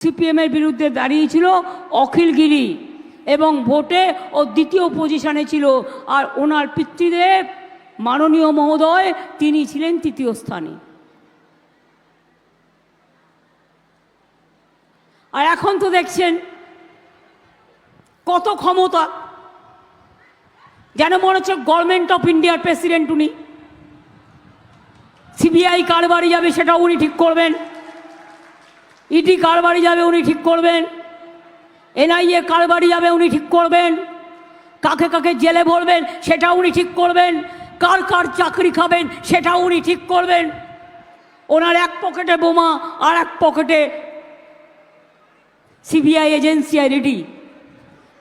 সিপিএমের বিরুদ্ধে দাঁড়িয়েছিল অখিলগিরি এবং ভোটে ও দ্বিতীয় পজিশনে ছিল আর ওনার পিতৃদেব মাননীয় মহোদয় তিনি ছিলেন তৃতীয় স্থানে। আর এখন তো দেখছেন কত ক্ষমতা, যেন মনে হচ্ছে গভর্নমেন্ট অফ ইন্ডিয়ার প্রেসিডেন্ট উনি। সিবিআই কার বাড়ি যাবে সেটা উনি ঠিক করবেন। ইডি কার বাড়ি যাবে উনি ঠিক করবেন? এনআইএ কার বাড়ি যাবে উনি ঠিক করবেন? কাকে কাকে জেলে ভরবেন সেটা উনি ঠিক করবেন? কার কার চাকরি খাবেন সেটা উনি ঠিক করবেন? ওনার এক পকেটে বোমা আর এক পকেটে সিবিআই এজেন্সি রেডি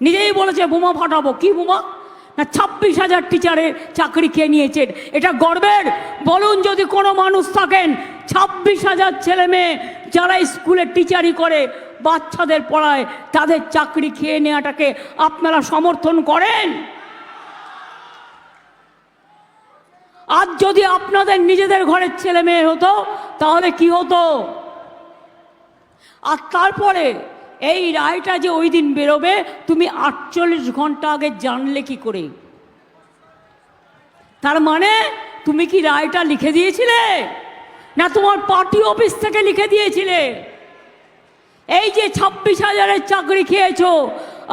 নিজেই বলেছে, বোমা ফাটাবো। কি বোমা? না, ছাব্বিশ হাজার টিচারের চাকরি খেয়ে নিয়েছেন? এটা গর্বের। বলুন যদি কোনো মানুষ থাকেন, ছাব্বিশ হাজার ছেলে মেয়ে যারা স্কুলে টিচারি করে, বাচ্চাদের পড়ায়, তাদের চাকরি খেয়ে নেওয়াটাকে আপনারা সমর্থন করেন? আজ যদি আপনাদের নিজেদের ঘরের ছেলে মেয়ে হতো, তাহলে কি হতো? আর তারপরে, এই রায়টা যে ওই দিন বেরোবে, তুমি আটচল্লিশ ঘণ্টা আগে জানলে কি করে? তার মানে তুমি কি রায়টা লিখে দিয়েছিলে? না, তোমার পার্টি অফিস থেকে লিখে দিয়েছিলে। এই যে ছাব্বিশ হাজারের চাকরি খেয়েছ,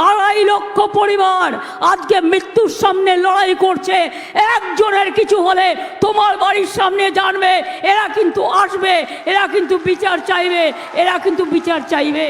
আড়াই লক্ষ পরিবার আজকে মৃত্যুর সামনে লড়াই করছে। একজনের কিছু হলে তোমার বাড়ির সামনে জানবে, এরা কিন্তু আসবে, এরা কিন্তু বিচার চাইবে, এরা কিন্তু বিচার চাইবে।